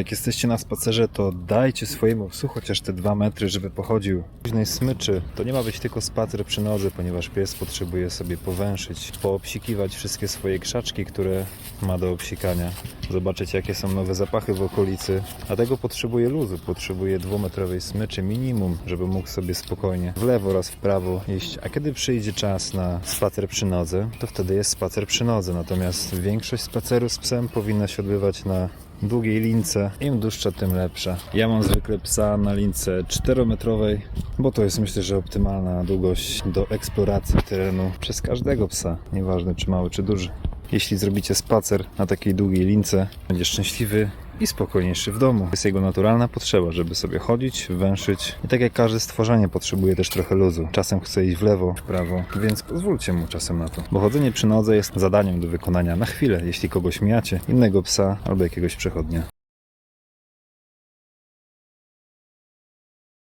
Jak jesteście na spacerze, to dajcie swojemu psu chociaż te dwa metry, żeby pochodził. Późnej smyczy to nie ma być tylko spacer przy nodze, ponieważ pies potrzebuje sobie powęszyć, poobsikiwać wszystkie swoje krzaczki, które ma do obsikania. Zobaczyć jakie są nowe zapachy w okolicy. Dlatego potrzebuje luzu, potrzebuje dwumetrowej smyczy minimum, żeby mógł sobie spokojnie w lewo oraz w prawo iść. A kiedy przyjdzie czas na spacer przy nodze, to wtedy jest spacer przy nodze. Natomiast większość spaceru z psem powinna się odbywać na długiej lince. Im dłuższa, tym lepsza. Ja mam zwykle psa na lince 4-metrowej, bo to jest myślę, że optymalna długość do eksploracji terenu przez każdego psa, nieważne czy mały, czy duży. Jeśli zrobicie spacer na takiej długiej lince, będzie szczęśliwy i spokojniejszy w domu. To jest jego naturalna potrzeba, żeby sobie chodzić, węszyć. I tak jak każde stworzenie potrzebuje też trochę luzu. Czasem chce iść w lewo, w prawo, więc pozwólcie mu czasem na to. Bo chodzenie przy nodze jest zadaniem do wykonania na chwilę, jeśli kogoś mijacie, innego psa albo jakiegoś przechodnia.